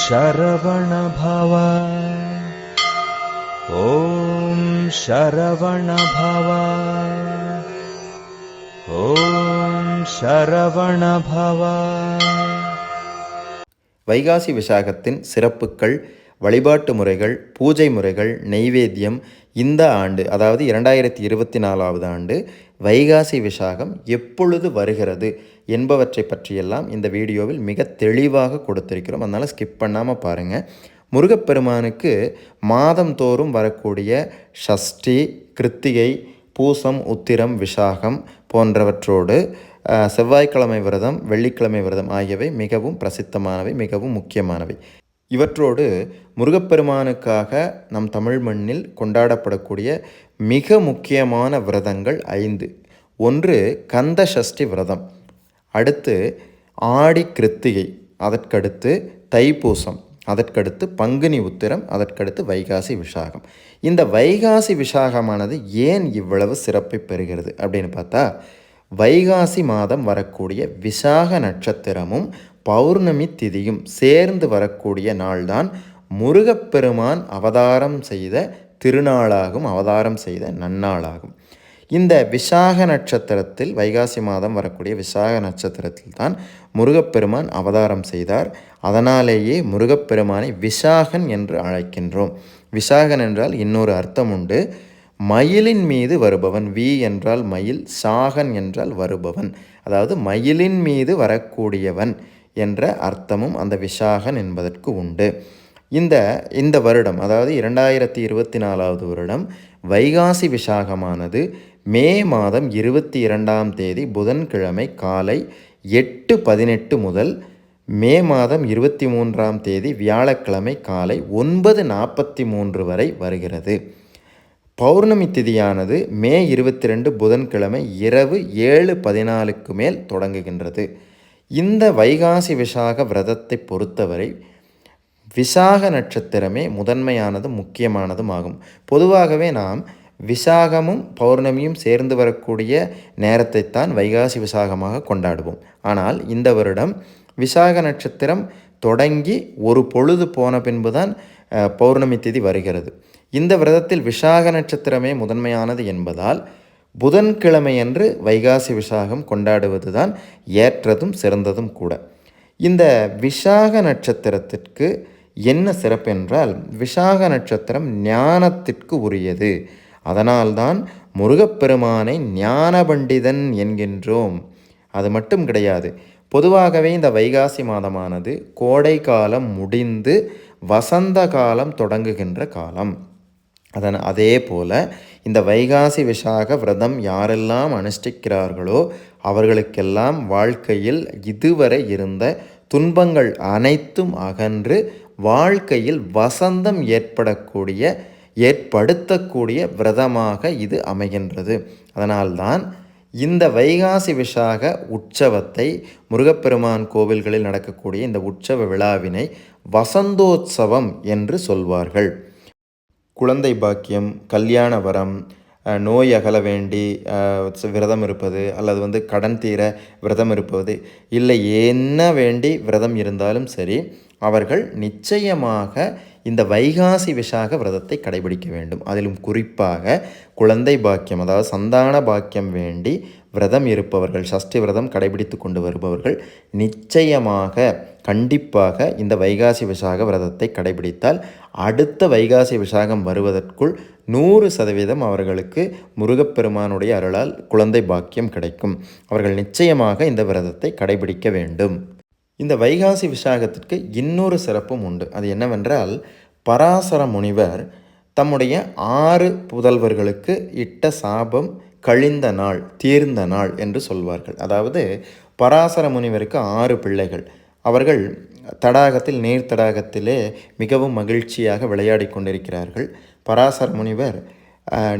शरवणभव ॐ शरवणभव ॐ शरवणभव வைகாசி விசாகத்தின் சிறப்புகள் வழிபாட்டு முறைகள் பூஜை முறைகள் நெய்வேத்தியம் இந்த ஆண்டு அதாவது இரண்டாயிரத்தி இருபத்தி நாலாவது ஆண்டு வைகாசி விசாகம் எப்பொழுது வருகிறது என்பவற்றை பற்றியெல்லாம் இந்த வீடியோவில் மிக தெளிவாக கொடுத்திருக்கிறோம். அதனால் ஸ்கிப் பண்ணாமல் பாருங்கள் முருகப்பெருமானுக்கு மாதந்தோறும் வரக்கூடிய ஷஷ்டி கிருத்திகை பூசம் உத்திரம் விசாகம் போன்றவற்றோடு செவ்வாய்க்கிழமை விரதம் வெள்ளிக்கிழமை விரதம் ஆகியவை மிகவும் பிரசித்தமானவை மிகவும் முக்கியமானவை. இவற்றோடு முருகப்பெருமானுக்காக நம் தமிழ் மண்ணில் கொண்டாடப்படக்கூடிய மிக முக்கியமான விரதங்கள் ஐந்து. ஒன்று கந்த சஷ்டி விரதம். அடுத்து ஆடி கிருத்திகை அதற்கடுத்து தைப்பூசம் அதற்கடுத்து பங்குனி உத்திரம் அதற்கடுத்து வைகாசி விசாகம். இந்த வைகாசி விசாகமானது ஏன் இவ்வளவு சிறப்பை பெறுகிறது அப்படின்னு பார்த்தா வைகாசி மாதம் வரக்கூடிய விசாக நட்சத்திரமும் பௌர்ணமி திதியும் சேர்ந்து வரக்கூடிய நாள்தான் முருகப்பெருமான் அவதாரம் செய்த திருநாளாகும் அவதாரம் செய்த நன்னாளாகும். இந்த விசாக நட்சத்திரத்தில் வைகாசி மாதம் வரக்கூடிய விசாக நட்சத்திரத்தில் தான் முருகப்பெருமான் அவதாரம் செய்தார். அதனாலேயே முருகப்பெருமானை விசாகன் என்று அழைக்கின்றோம். விசாகன் என்றால் இன்னொரு அர்த்தம் உண்டு. மயிலின் மீது வருபவன் வி என்றால் மயில் சாகன் என்றால் வருபவன். அதாவது மயிலின் மீது வரக்கூடியவன். என்ற அர்த்தமும் அந்த விசாகன் என்பதற்கு உண்டு. இந்த இந்த வருடம் அதாவது இரண்டாயிரத்தி இருபத்தி நாலாவது வருடம் வைகாசி விசாகமானது மே மாதம் இருபத்தி இரண்டாம் தேதி புதன்கிழமை காலை எட்டு பதினெட்டு முதல் மே மாதம் இருபத்தி மூன்றாம் தேதி வியாழக்கிழமை காலை ஒன்பது நாற்பத்தி மூன்று வரை வருகிறது. பௌர்ணமி திதியானது மே இருபத்தி ரெண்டு புதன்கிழமை இரவு ஏழு பதினாலுக்கு மேல் தொடங்குகின்றது. இந்த வைகாசி விசாக விரதத்தை பொறுத்தவரை விசாக நட்சத்திரமே முதன்மையானதும் முக்கியமானதும் ஆகும். பொதுவாகவே நாம் விசாகமும் பௌர்ணமியும் சேர்ந்து வரக்கூடிய நேரத்தைத்தான் வைகாசி விசாகமாக கொண்டாடுவோம். ஆனால் இந்த வருடம் விசாக நட்சத்திரம் தொடங்கி ஒரு பொழுது போன பின்புதான் பௌர்ணமி திதி வருகிறது. இந்த விரதத்தில் விசாக நட்சத்திரமே முதன்மையானது என்பதால் புதன்கிழமையன்று வைகாசி விசாகம் கொண்டாடுவதுதான் ஏற்றதும் சிறந்ததும் கூட. இந்த விசாக நட்சத்திரத்திற்கு என்ன சிறப்பென்றால் விசாக நட்சத்திரம் ஞானத்திற்கு உரியது. அதனால்தான் முருகப்பெருமானை ஞான பண்டிதன் என்கின்றோம். அது மட்டும் கிடையாது. பொதுவாகவே இந்த வைகாசி மாதமானது கோடை காலம் முடிந்து வசந்த காலம் தொடங்குகின்ற காலம். அதன் அதே போல இந்த வைகாசி விசாக விரதம் யாரெல்லாம் அனுஷ்டிக்கிறார்களோ அவர்களுக்கெல்லாம் வாழ்க்கையில் இதுவரை இருந்த துன்பங்கள் அனைத்தும் அகன்று வாழ்க்கையில் வசந்தம் ஏற்படக்கூடிய ஏற்படுத்தக்கூடிய விரதமாக இது அமைகின்றது. அதனால்தான் இந்த வைகாசி விசாக உற்சவத்தை முருகப்பெருமான் கோவில்களில் நடக்கக்கூடிய இந்த உற்சவ விழாவினை வசந்தோத்சவம் என்று சொல்வார்கள். குழந்தை பாக்கியம் கல்யாண வரம் நோய் அகல வேண்டி விரதம் இருப்பது அல்லது வந்து கடன் தீர விரதம் இருப்பது. இல்லை என்ன வேண்டி விரதம் இருந்தாலும் சரி அவர்கள் நிச்சயமாக இந்த வைகாசி விசாக விரதத்தை கடைபிடிக்க வேண்டும். அதிலும் குறிப்பாக குழந்தை பாக்கியம் அதாவது சந்தான பாக்கியம் வேண்டி விரதம் இருப்பவர்கள் சஷ்டி விரதம் கடைபிடித்து கொண்டு வருபவர்கள் நிச்சயமாக கண்டிப்பாக இந்த வைகாசி விசாக விரதத்தை கடைபிடித்தால் அடுத்த வைகாசி விசாகம் வருவதற்குள் நூறு சதவீதம் அவர்களுக்கு முருகப்பெருமானுடைய அருளால் குழந்தை பாக்கியம் கிடைக்கும். அவர்கள் நிச்சயமாக இந்த விரதத்தை கடைபிடிக்க வேண்டும். இந்த வைகாசி விசாகத்திற்கு இன்னொரு சிறப்பும் உண்டு. அது என்னவென்றால் பராசர முனிவர் தம்முடைய ஆறு புதல்வர்களுக்கு இட்ட சாபம் கழிந்த நாள் தீர்ந்த நாள் என்று சொல்வார்கள். அதாவது பராசர முனிவருக்கு ஆறு பிள்ளைகள். அவர்கள் தடாகத்தில் நீர் தடாகத்திலே மிகவும் மகிழ்ச்சியாக விளையாடி கொண்டிருக்கிறார்கள். பராசர முனிவர்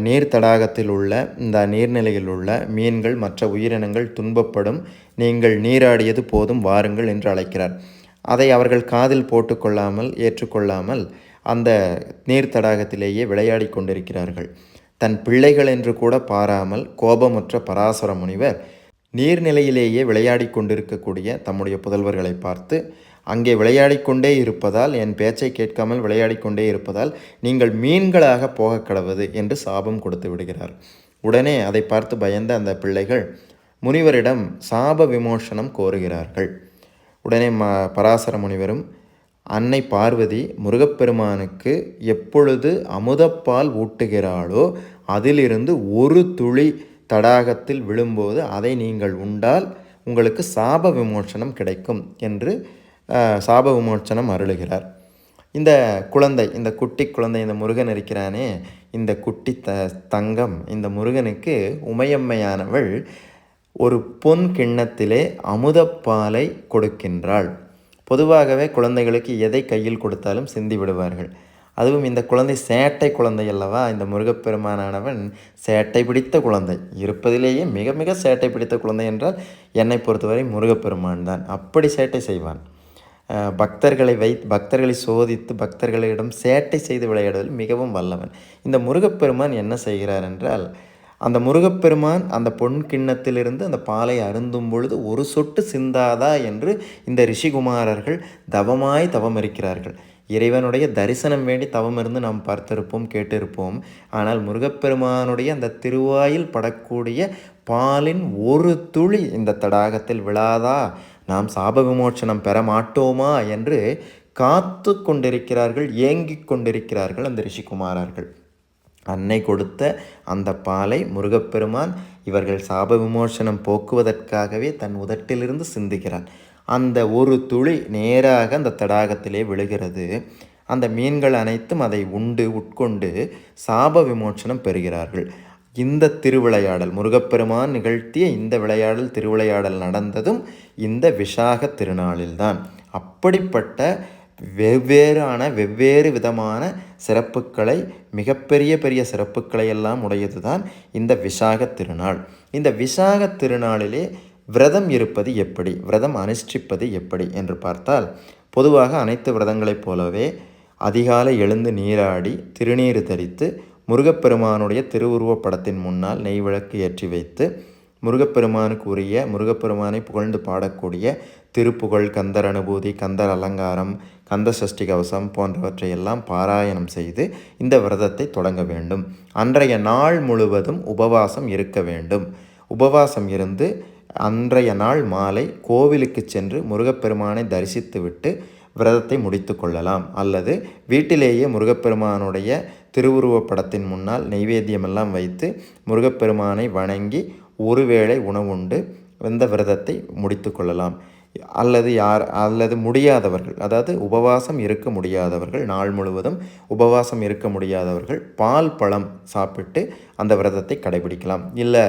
நீர் தடாகத்தில் உள்ள இந்த நீர்நிலையில் உள்ள மீன்கள் மற்ற உயிரினங்கள் துன்பப்படும் நீங்கள் நீராடியது போதும் வாருங்கள் என்று அழைக்கிறார். அதை அவர்கள் காதில் போட்டுக்கொள்ளாமல் ஏற்றுக்கொள்ளாமல் அந்த நீர் தடாகத்திலேயே விளையாடி கொண்டிருக்கிறார்கள். தன் பிள்ளைகள் என்று கூட பாராமல் கோபமுற்ற பராசர முனிவர் நீர்நிலையிலேயே விளையாடி கொண்டிருக்கக்கூடிய தம்முடைய புதல்வர்களை பார்த்து அங்கே விளையாடிக்கொண்டே இருப்பதால் என் பேச்சை கேட்காமல் விளையாடிக்கொண்டே இருப்பதால் நீங்கள் மீன்களாக போக கடவுது என்று சாபம் கொடுத்து விடுகிறார். உடனே அதை பார்த்து பயந்த அந்த பிள்ளைகள் முனிவரிடம் சாப விமோசனம் கோருகிறார்கள். உடனே ம பராசர முனிவரும் அன்னை பார்வதி முருகப்பெருமானுக்கு எப்பொழுது அமுதப்பால் ஊட்டுகிறாளோ அதிலிருந்து ஒரு துளி தடாகத்தில் விழும்போது அதை நீங்கள் உண்டால் உங்களுக்கு சாப விமோசனம் கிடைக்கும் என்று சாப விமோசனம் அருளுகிறார். இந்த குழந்தை இந்த குட்டி குழந்தை இந்த முருகன் இருக்கிறானே இந்த குட்டி த தங்கம் இந்த முருகனுக்கு உமையம்மையானவள் ஒரு பொன் கிண்ணத்திலே அமுதப்பாலை கொடுக்கின்றாள். பொதுவாகவே குழந்தைகளுக்கு எதை கையில் கொடுத்தாலும் சிந்தி விடுவார்கள். அதுவும் இந்த குழந்தை சேட்டை குழந்தை அல்லவா? இந்த முருகப்பெருமானானவன் சேட்டை பிடித்த குழந்தை. இருப்பதிலேயே மிக மிக சேட்டை பிடித்த குழந்தை என்றால் என்னை பொறுத்தவரை முருகப்பெருமான் தான். அப்படி சேட்டை செய்வான். பக்தர்களை வை பக்தர்களை சோதித்து பக்தர்களிடம் சேட்டை செய்து விளையாடுவதில் மிகவும் வல்லவன். இந்த முருகப்பெருமான் என்ன செய்கிறார் என்றால் அந்த முருகப்பெருமான் அந்த பொன் கிண்ணத்திலிருந்து அந்த பாலை அருந்தும் பொழுது ஒரு சொட்டு சிந்தாதா என்று இந்த ரிஷிகுமாரர்கள் தவமாய் தவம் இருக்கிறார்கள் இறைவனுடைய தரிசனம் வேண்டி தவம் இருந்து நாம் பார்த்திருப்போம் கேட்டிருப்போம். ஆனால் முருகப்பெருமானுடைய அந்த திருவாயில் படக்கூடிய பாலின் ஒரு துளி இந்த தடாகத்தில் விழாதா? நாம் சாப விமோச்சனம் பெற மாட்டோமா என்று காத்து கொண்டிருக்கிறார்கள் ஏங்கிக் கொண்டிருக்கிறார்கள் அந்த ரிஷிகுமாரர்கள். அன்னை கொடுத்த அந்த பாலை முருகப்பெருமான் இவர்கள் சாப விமோசனம் போக்குவதற்காகவே தன் உதட்டிலிருந்து சிந்துகிறான் அந்த ஒரு துளி நேராக அந்த தடாகத்திலே விழுகிறது. அந்த மீன்கள் அனைத்தும் அதை உண்டு உட்கொண்டு சாப விமோசனம் பெறுகிறார்கள். இந்த திருவிளையாடல் முருகப்பெருமான் நிகழ்த்திய இந்த விளையாடல் திருவிளையாடல் நடந்ததும் இந்த விசாக திருநாளில்தான். அப்படிப்பட்ட வெவ்வேறான வெவ்வேறு விதமான சிறப்புகளை மிகப்பெரிய பெரிய சிறப்புகளை எல்லாம் உடையது தான் இந்த விசாக திருநாள். இந்த விசாக திருநாளிலே விரதம் இருப்பது எப்படி? விரதம் அனுஷ்டிப்பது எப்படி? என்று பார்த்தால் பொதுவாக அனைத்து விரதங்களைப் போலவே அதிகாலை எழுந்து நீராடி திருநீர் தரித்து முருகப்பெருமானுடைய திருவுருவப் படத்தின் முன்னால் நெய் விளக்கு ஏற்றி வைத்து முருகப்பெருமானுக்கு உரிய முருகப்பெருமானை புகழ்ந்து பாடக்கூடிய திருப்புகழ் கந்தர் அனுபூதி கந்தர் அலங்காரம் கந்த சஷ்டி கவசம் போன்றவற்றையெல்லாம் பாராயணம் செய்து இந்த விரதத்தை தொடங்க வேண்டும். அன்றைய நாள் முழுவதும் உபவாசம் இருக்க வேண்டும். உபவாசம் இருந்து அன்றைய நாள் மாலை கோவிலுக்கு சென்று முருகப்பெருமானை தரிசித்துவிட்டு விரதத்தை முடித்து கொள்ளலாம். அல்லது வீட்டிலேயே முருகப்பெருமானுடைய திருவுருவப்படத்தின் முன்னால் நெய்வேத்தியமெல்லாம் வைத்து முருகப்பெருமானை வணங்கி ஒருவேளை உணவுண்டு இந்த விரதத்தை முடித்து கொள்ளலாம். அல்லது யார் அல்லது முடியாதவர்கள் அதாவது உபவாசம் இருக்க முடியாதவர்கள் நாள் முழுவதும் உபவாசம் இருக்க முடியாதவர்கள் பால் பழம் சாப்பிட்டு அந்த விரதத்தை கடைபிடிக்கலாம். இல்லை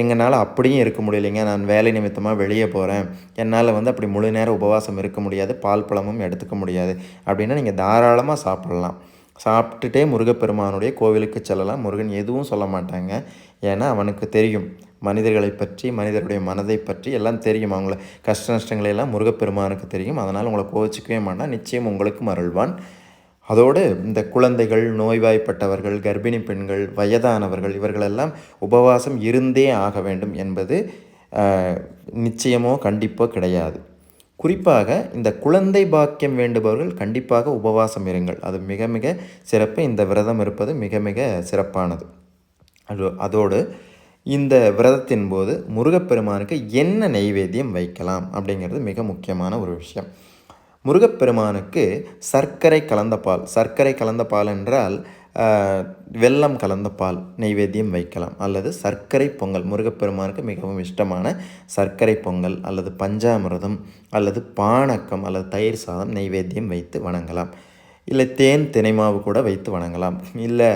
எங்களால் அப்படியும் இருக்க முடியலைங்க நான் வேலை நிமித்தமாக வெளியே போகிறேன் என்னால் வந்து அப்படி முழு நேரம் உபவாசம் இருக்க முடியாது பால் பழமும் எடுத்துக்க முடியாது அப்படின்னா நீங்கள் தாராளமாக சாப்பிடலாம். சாப்பிட்டுட்டே முருகப்பெருமானுடைய கோவிலுக்கு செல்லலாம். முருகன் எதுவும் சொல்ல மாட்டாங்க. ஏன்னா அவனுக்கு தெரியும். மனிதர்களை பற்றி மனிதருடைய மனதை பற்றி எல்லாம் தெரியும். அவங்கள கஷ்ட நஷ்டங்களை எல்லாம் முருகப்பெருமானுக்கு தெரியும். அதனால் உங்களை கோவிச்சிக்கவே மாட்டான். நிச்சயம் உங்களுக்கும் அருள்வான். அதோடு இந்த குழந்தைகள் நோய்வாய்ப்பட்டவர்கள் கர்ப்பிணி பெண்கள் வயதானவர்கள் இவர்களெல்லாம் உபவாசம் இருந்தே ஆக வேண்டும் என்பது நிச்சயமோ கண்டிப்போ கிடையாது. குறிப்பாக இந்த குழந்தை பாக்கியம் வேண்டுபவர்கள் கண்டிப்பாக உபவாசம் இருங்கள். அது மிக மிக சிறப்பு. இந்த விரதம் இருப்பது மிக மிக சிறப்பானது. அது அதோடு இந்த விரதத்தின் போது முருகப்பெருமானுக்கு என்ன நெய்வேத்தியம் வைக்கலாம் அப்படிங்கிறது மிக முக்கியமான ஒரு விஷயம். முருகப்பெருமானுக்கு சர்க்கரை கலந்த பால் சர்க்கரை கலந்த பால் என்றால் வெல்லம் கலந்த பால் நெய்வேத்தியம் வைக்கலாம். அல்லது சர்க்கரை பொங்கல் முருகப்பெருமானுக்கு மிகவும் இஷ்டமான சர்க்கரை பொங்கல் அல்லது பஞ்சாமிரதம் அல்லது பானக்கம் அல்லது தயிர் சாதம் நெய்வேத்தியம் வைத்து வணங்கலாம். இல்லை தேன் தினைமாவு கூட வைத்து வணங்கலாம். இல்லை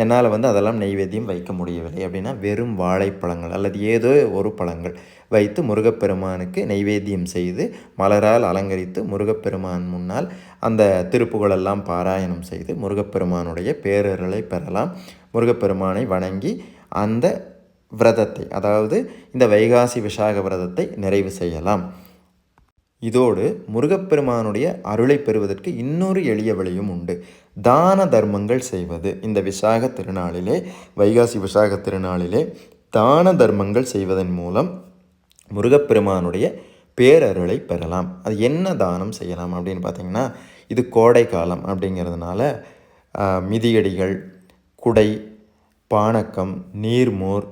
என்னால் வந்து அதெல்லாம் நெய்வேத்தியம் வைக்க முடியவில்லை அப்படின்னா வெறும் வாழைப்பழங்கள் அல்லது ஏதோ ஒரு பழங்கள் வைத்து முருகப்பெருமானுக்கு நெய்வேத்தியம் செய்து மலரால் அலங்கரித்து முருகப்பெருமான் முன்னால் அந்த திருப்புகளெல்லாம் பாராயணம் செய்து முருகப்பெருமானுடைய பேரருளை பெறலாம். முருகப்பெருமானை வணங்கி அந்த விரதத்தை அதாவது இந்த வைகாசி விசாக விரதத்தை நிறைவு செய்யலாம். இதோடு முருகப்பெருமானுடைய அருளை பெறுவதற்கு இன்னொரு எளிய வழியும் உண்டு. தான தர்மங்கள் செய்வது. இந்த விசாக திருநாளிலே வைகாசி விசாக திருநாளிலே தான தர்மங்கள் செய்வதன் மூலம் முருகப்பெருமானுடைய பேரருளை பெறலாம். அது என்ன தானம் செய்யலாம் அப்படின்னு பார்த்தீங்கன்னா இது கோடை காலம் அப்படிங்கிறதுனால மிதியடிகள் குடை பானக்கம் நீர்மோர்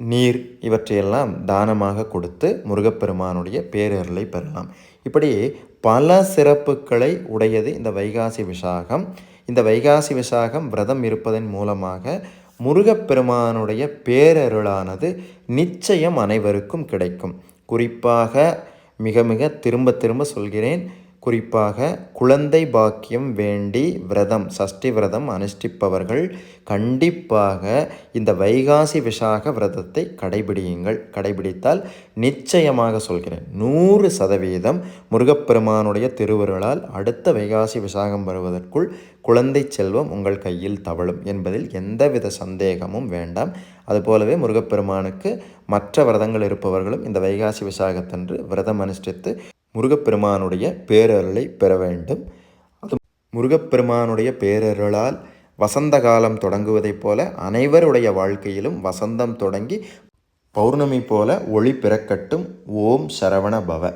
நீர் இவற்றையெல்லாம் தானமாக கொடுத்து முருகப்பெருமானுடைய பேரருளை பெறலாம். இப்படி பல சிறப்புகளை உடையது இந்த வைகாசி விசாகம். இந்த வைகாசி விசாகம் விரதம் இருப்பதன் மூலமாக முருகப்பெருமானுடைய பேரருளானது நிச்சயம் அனைவருக்கும் கிடைக்கும். குறிப்பாக மிக மிக திரும்ப திரும்ப சொல்கிறேன் குறிப்பாக குழந்தை பாக்கியம் வேண்டி விரதம் சஷ்டி விரதம் அனுஷ்டிப்பவர்கள் கண்டிப்பாக இந்த வைகாசி விசாக விரதத்தை கடைபிடியுங்கள். கடைபிடித்தால் நிச்சயமாக சொல்கிறேன் நூறு சதவீதம் முருகப்பெருமானுடைய திருவருளால் அடுத்த வைகாசி விசாகம் வருவதற்குள் குழந்தை செல்வம் உங்கள் கையில் தவழும் என்பதில் எந்தவித சந்தேகமும் வேண்டாம். அதுபோலவே முருகப்பெருமானுக்கு மற்ற விரதங்கள் இருப்பவர்களும் இந்த வைகாசி விசாகத்தன்று விரதம் அனுஷ்டித்து முருகப்பெருமானுடைய பேரருளை பெற வேண்டும். அது முருகப்பெருமானுடைய பேரருளால் வசந்த காலம் தொடங்குவதைப் போல அனைவருடைய வாழ்க்கையிலும் வசந்தம் தொடங்கி பௌர்ணமி போல ஒளி பிறக்கட்டும். ஓம் சரவண பவ.